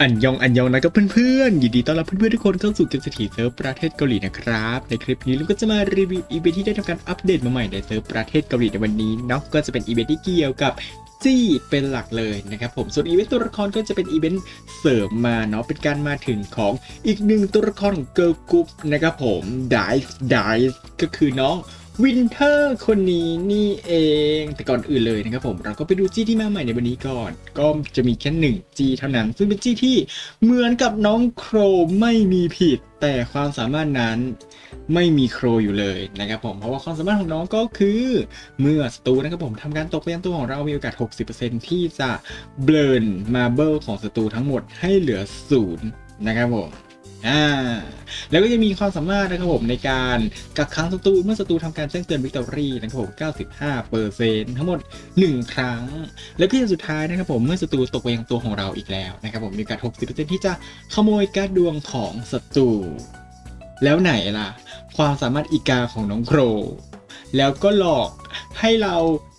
อันยองอันยองนะกับเพื่อนๆยินดีต้อนรับเพื่อนๆทุกคนเข้าสู่เกมเศรษฐีเซิร์ฟประเทศเกาหลีนะครับ ในคลิปนี้เราก็จะมารีวิวอีเวนท์ที่ได้ทำการอัปเดตมาใหม่ในเซิร์ฟประเทศเกาหลีในวันนี้เนาะก็จะเป็นอีเวนท์ที่เกี่ยวกับจีเป็นหลักเลยนะครับผมส่วนอีเวนต์ตัวละครก็จะเป็นอีเวนต์เสริมมาเนาะเป็นการมาถึงของอีกหนึ่งตัวละครของเกิร์ลกรุ๊ปนะครับผมไดส์ไดส์ก็คือน้อง วินเทอร์คนนี้นี่เอง แต่ก่อนอื่นเลยนะครับผม เราก็ไปดูจี้ที่มาใหม่ในวันนี้ก่อน ก็จะมีแค่หนึ่งจี้เท่านั้น ซึ่งเป็นจี้ที่เหมือนกับน้องโครไม่มีผิด แต่ความสามารถนั้นไม่มีโครอยู่เลยนะครับผม เพราะว่าความสามารถของน้องก็คือ เมื่อศัตรูนะครับผมทำการตกไปยังตัวของเรา มีโอกาส 60%ที่จะเบลนมาเบิลของศัตรูทั้งหมดให้เหลือศูนย์นะครับผม อ่าแล้วก็จะมีความสามารถนะครับผมในการกักขังศัตรูเมื่อศัตรูทำการแจ้งเตือนวิกตอรี่นะครับผม95เปอร์เซ็นทั้งหมด 1 ครั้ง แล้วก็อย่างสุดท้ายนะครับผมเมื่อศัตรูตกไปยังตัวของเราอีกแล้วนะครับผมมีโอกาส60%ที่จะขโมยการดดวงของศัตรูแล้วไหนล่ะ ความสามารถอีกาของน้องโคร แล้วก็หลอกให้เรา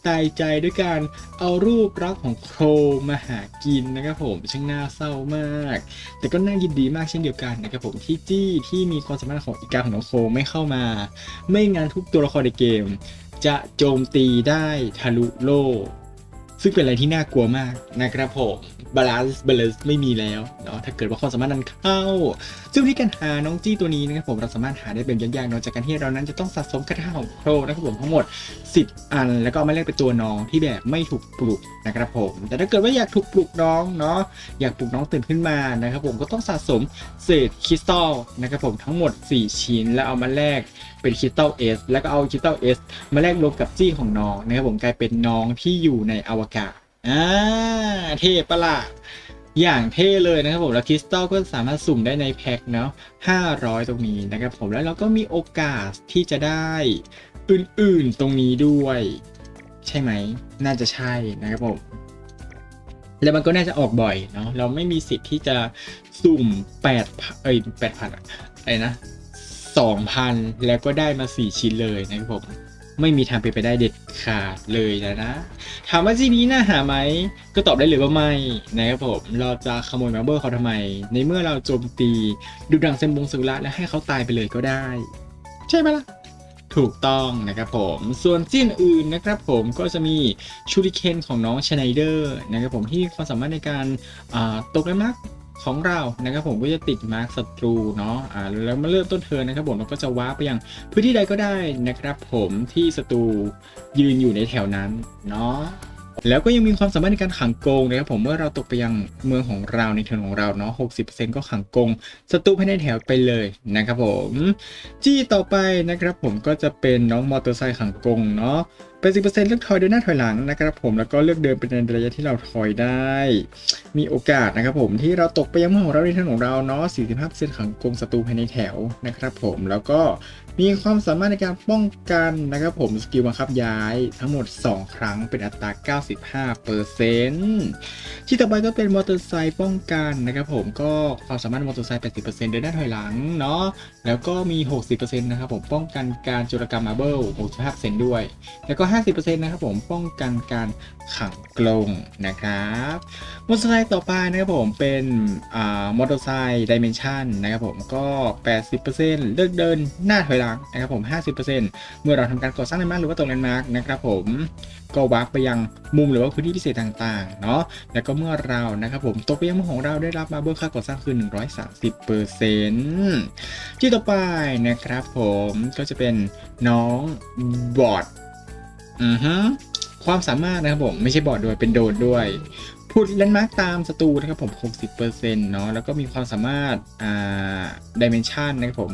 ตายใจด้วยการเอารูปรักของโครมาหากินนะครับผมช่างน่าเศร้ามาก แต่ก็น่ายินดีมากเช่นเดียวกันนะครับผมที่จี้ที่มีความสามารถของอีกาของน้องโคไม่เข้ามา ไม่งั้นทุกตัวละครในเกม จะโจมตีได้ทะลุโลกซึ่งเป็นอะไรที่น่ากลัวมากนะครับผมบาลานซ์บาลานซ์ไม่มีแล้วเนาะถ้าเกิดว่าความสามารถนั้นเข้า ซึ่งวิธีการหาน้องจี้ตัวนี้นะครับผมเราสามารถหาได้เป็นยากๆเนาะจากการที่เรานั้นจะต้องสะสมคาถาของโครนะครับผมทั้งหมด 10 อัน แล้วก็เอามาแลกเป็นตัวน้องที่แบบไม่ถูกปลุกนะครับผม แต่ถ้าเกิดว่าอยากถูกปลุกน้องเนาะอยากปลุกน้องตื่นขึ้นมานะครับผมก็ต้องสะสมเศษคริสตัลนะครับผมทั้งหมด 4 ชิ้นแล้วเอามาแลกเป็นคริสตัลเอสแล้วก็เอาคริสตัลเอสมาแลกรวมกับจี้ของน้องนะครับผมกลายเป็นน้องที่อยู่ในอวกาศอ่าเทปะล่ะ อย่างเท่เลยนะครับผมแล้วคริสตัลก็สามารถสุ่มได้ในแพ็คเนาะ500 ตรงนี้นะครับผมแล้วเราก็มีโอกาสที่จะได้อื่นๆตรงนี้ด้วย ใช่ไหม น่าจะใช่นะครับผมแล้วมันก็น่าจะออกบ่อยเนาะเราไม่มีสิทธิ์ที่จะสุ่ม8เอ้ย8,000อะไรนะ2,000 แล้วก็ได้มา 4 ชิ้นเลยนะครับผม ไม่มีทางเป็นไปได้เด็ดขาดเลยนะนะ ถามว่าจีนี้น่าหาไหม ก็ตอบได้เลยว่าไม่นะครับผม เราจะขโมยมาเบอร์เขาทำไม ในเมื่อเราโจมตีดูดังเซนบงสุระและให้เขาตายไปเลยก็ได้ ใช่ไหมล่ะถูกต้องนะครับผม ส่วนจีนอื่นนะครับผมก็จะมีชูริเคนของน้องชไนเดอร์นะครับผมที่ความสามารถในการตกแรงมัก ของเรานะครับผมก็จะติดมาร์คศัตรูเนาะอ่าแล้วมาเริ่มต้นเทินนะครับผมเราก็จะว้าไปยังพื้นที่ใดก็ได้นะครับผมที่ศัตรูยืนอยู่ในแถวนั้นเนาะแล้วก็ยังมีความสามารถในการขังโกงนะครับผมเมื่อเราตกไปยังเมืองของเราในเทิร์นของเราเนาะ60%ก็ขังโกงศัตรูภายในแถวไปเลยนะครับผมจี้ต่อไปนะครับผมก็จะเป็นน้องมอเตอร์ไซค์ขังโกงเนาะ80%เลือกถอยเดินหน้าถอยหลังนะครับผมแล้วก็เลือกเดินเป็นในระยะที่เราถอยได้ มีโอกาสนะครับผมที่เราตกไปยังมือของเราในเทิร์นของเราเนาะ45%ขังกรงศัตรูภายในแถวนะครับผมแล้วก็มีความสามารถในการป้องกันนะครับผมสกิลบังคับย้ายทั้งหมด 2 ครั้งเป็นอัตรา 95%ที่ต่อไปก็เป็นมอเตอร์ไซค์ป้องกันนะครับผมก็ความสามารถมอเตอร์ไซค์80%เดินหน้าถอยหลังเนาะแล้วก็มี 60%นะครับผมป้องกันการโจรกรรมมาเบิล65%ด้วย แล้วก็50%นะครับผมป้องกันการขังกลงนะครับมอเตอร์ไซค์ต่อไปนะครับผมเป็นอ่ามอเตอร์ไซค์ดิเมนชันนะครับผมก็ 80%เลือกเดินหน้าถอยหลังนะครับผม 50%เมื่อเราทำการก่อสร้างแลนด์มาร์คหรือว่าตกแลนด์มาร์คนะครับผมก็วาร์ปไปยังมุมหรือว่าพื้นที่พิเศษต่างๆเนาะแล้วก็เมื่อเรานะครับผมตกไปยังมุมของเราได้รับมาเบิลค่าก่อสร้างคือ 130%ที่ต่อไปนะครับผมก็จะเป็นน้องบอด อือฮึความสามารถนะครับผมไม่ใช่บอดด้วยเป็นโดดด้วยพูดแลนมาร์กตามศัตรูนะครับผม60%เนาะแล้วก็มีความสามารถอ่าดิเมนชันนะครับผม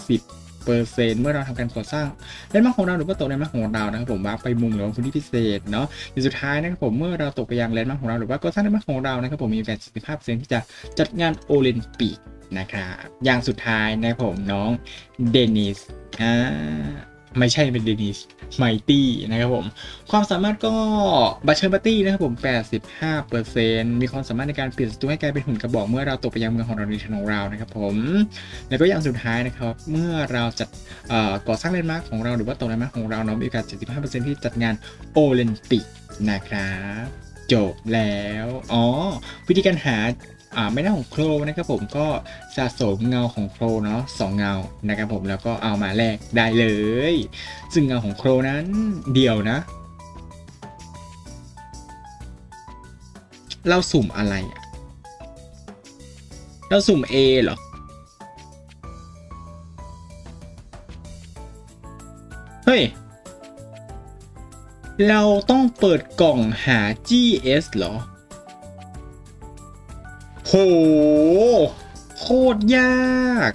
50เปอร์เซ็นต์เมื่อเราทำการก่อสร้างแลนมากของเราหรือว่าตกแลนมากของเรานะครับผมวาไปมุมหรือว่าพื้นที่พิเศษเนาะในสุดท้ายนะครับผมเมื่อเราตกไปยังแลนมากของเราหรือว่าก่อสร้างแลนมากของเรานะครับผมมีโอกาส75%ที่จะจัดงานโอลิมปิกนะครับอย่างสุดท้ายนะครับผมน้องเดนิสอ่า ไม่ใช่เป็นเดนิสไมตี้นะครับผม ความสามารถก็บัตเชิญปาร์ตี้นะครับผม 85%มีความสามารถในการเปลี่ยนศัตรูให้กลายเป็นหุ่นกระบอกเมื่อเราตกไปยังเมืองของเราในทางของเรานะครับผม แล้วก็อย่างสุดท้ายนะครับ เมื่อเราจัดก่อสร้างแลนด์มาร์คของเราหรือว่าตกแลนด์มาร์คของเราเนาะมีโอกาส 75%ที่จัดงานโอลิมปิกนะครับจบแล้ว อ๋อ วิธีการหา อ่าไม่ได้ของโครนะครับผมก็สะสมเงาของโครเนาะสองเงานะครับผมแล้วก็เอามาแลกได้เลย ซึ่งเงาของโครนั้นเดียวนะ เราสุ่มอะไรเราสุ่ม A เหรอเฮ้ย เราต้องเปิดกล่องหา GS เหรอ โห โคตรยาก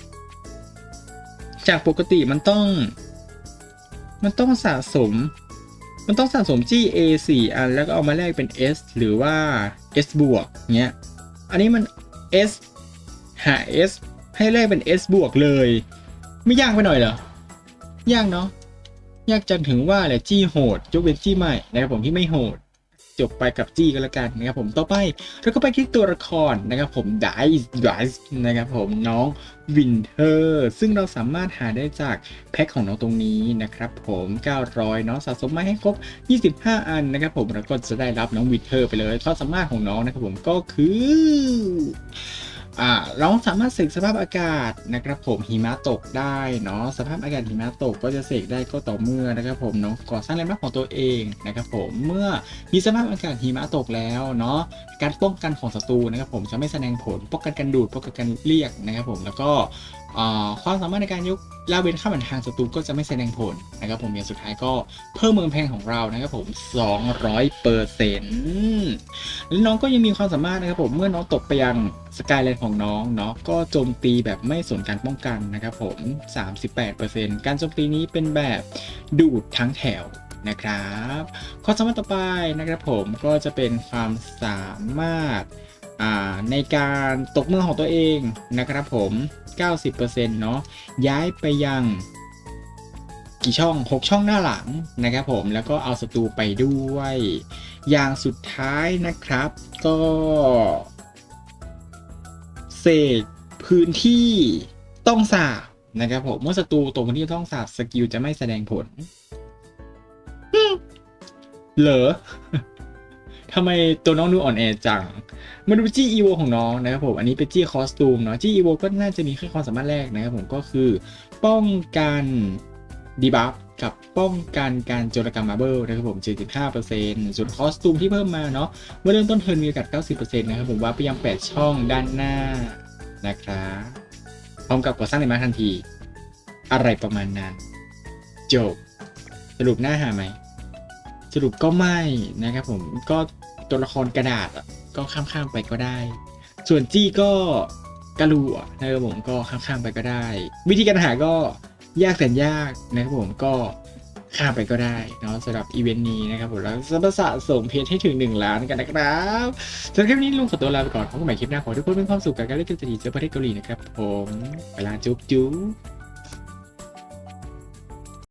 จากปกติมันต้อง มันต้องสะสม มันต้องสะสม GA 4อัน แล้วก็เอามาแลกเป็น S หรือว่า S บวกเงี้ย อันนี้มัน S หา S ให้แลกเป็น S บวกเลย ไม่ยากไปหน่อยเหรอ ยากเนาะ ยากจนถึงว่าแหละจี้โหดยกเว้นจี้ใหม่นะครับผมที่ไม่โหด จบไปกับจี้ก็แล้วกันนะครับผมต่อไปเราก็ไปที่ตัวละครนะครับผมไดส์ไดส์นะครับผมน้องวินเทอร์ซึ่งเราสามารถหาได้จากแพ็คของน้องตรงนี้นะครับผม 900 เนาะสะสมมาให้ครบ 25 อันนะครับผมแล้วก็จะได้รับน้องวินเทอร์ไปเลยความสามารถของน้องนะครับผมก็คือ อ่าเราสามารถเสกสภาพอากาศนะครับผมหิมะตกได้เนาะสภาพอากาศหิมะตกก็จะเสกได้ก็ต่อเมื่อนะครับผมเนาะก่อสร้างแรงดันของตัวเองนะครับผมเมื่อมีสภาพอากาศหิมะตกแล้วเนาะการป้องกันของศัตรูนะครับผมจะไม่แสดงผลป้องกันการดูดป้องกันการเรียกนะครับผมแล้วก็ความสามารถในการยกลาเวนข้ามผ่านทางศัตรูก็จะไม่แสดงผลนะครับผมอย่างสุดท้ายก็เพิ่มเมืองแพงของเรานะครับผม 200เปอร์เซ็นต์แล้วน้องก็ยังมีความสามารถนะครับผมเมื่อน้องตกไปยังสกายแลนด์ของน้องเนาะก็โจมตีแบบไม่สนการป้องกันนะครับผม 38%การโจมตีนี้เป็นแบบดูดทั้งแถวนะครับข้อสามารถต่อไปนะครับผมก็จะเป็นความสามารถ ในการตกเมืองของตัวเองนะครับผม 90%เนาะย้ายไปยังกี่ช่อง 6 ช่องหน้าหลังนะครับผมแล้วก็เอาศัตรูไปด้วย อย่างสุดท้ายนะครับก็เสกพื้นที่ต้องสาบนะครับผมเมื่อศัตรูตรงพื้นที่ต้องสาบสกิลจะไม่แสดงผลเหรอ ทำไมตัวน้องดูอ่อนแอจังมาดูจี้อีโวของน้องนะครับผม อันนี้เป็นจี้คอสตูมเนาะ จี้อีโวก็น่าจะมีแค่ความสามารถแรกนะครับผม ก็คือป้องกันดีบัฟกับป้องกันการโจรกรรมมาเบิลนะครับผม 75%ส่วนคอสตูมที่เพิ่มมาเนาะ เมื่อเริ่มต้นเทิร์นมีโอกาส 90%นะครับผมว่าไปยัง 8 ช่องด้านหน้านะครับพร้อมกับก่อสร้างในมาทันที อะไรประมาณนั้น จบ สรุปหน้าหาไหม สรุปก็ไม่นะครับผมก็ตัวละครกระดาษก็ข้ามๆไปก็ได้ ส่วนจี้ก็กระลูอะนะครับผมก็ข้ามๆไปก็ได้ วิธีการหาก็ยากแสนยากนะครับผมก็ข้ามไปก็ได้เนาะสำหรับอีเวนต์นี้นะครับผมแล้วจะสะสมเพจให้ถึง 1 ล้านกันนะครับสำหรับคลิปนี้ลุงขอตัวลาไปก่อนพบกันใหม่คลิปหน้าขอทุกคนมีความสุขกับการเล่นเกมสตรีเจอประเทศเกาหลีนะครับผมไปลาจุ๊บจุ๊บ